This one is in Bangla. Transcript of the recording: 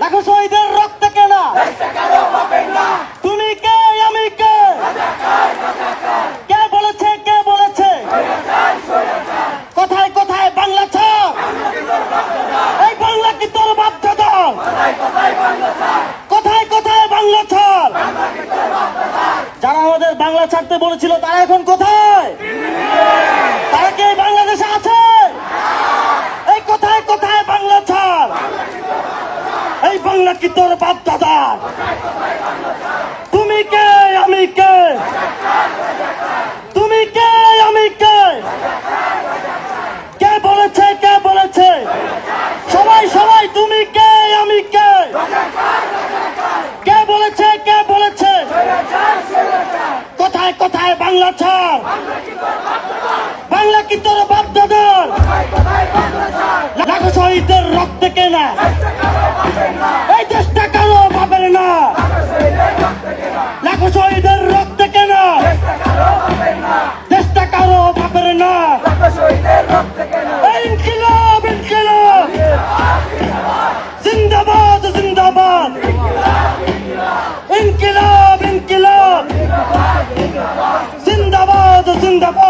লাখো শহীদের রক্ত কেনা। তুমি কে? আমি কে? কে বলেছে? কে বলেছে? কোথায় কোথায় বাংলা ছাপ এই বাংলা কি তোর বাধ্যতা কোথায় কোথায় বাংলা ছাপ যারা আমাদের বাংলা ছাড়তে বলেছিল তারা এখন কোথায়? এই বাংলা কি তোর বাপ দাদার তুমি কে, আমি কে? তুমি কে, আমি কে? কে বলেছে কে বলেছে? সবাই সবাই, তুমি কে, আমি কে? কে বলেছে কে বলেছে? কোথায় কোথায় বাংলা ছাড়? বাংলা কি তোর বাপ দাদার ভাত থেকে না। এই দেশটা কারও বাপের না। লাখো শহীদের রক্ত কেনা দেশটা কারও বাপের না। ইনকিলাব ইনকিলাব। জিন্দাবাদ জিন্দাবাদ। ইনকিলাব ইনকিলাব। জিন্দাবাদ জিন্দাবাদ।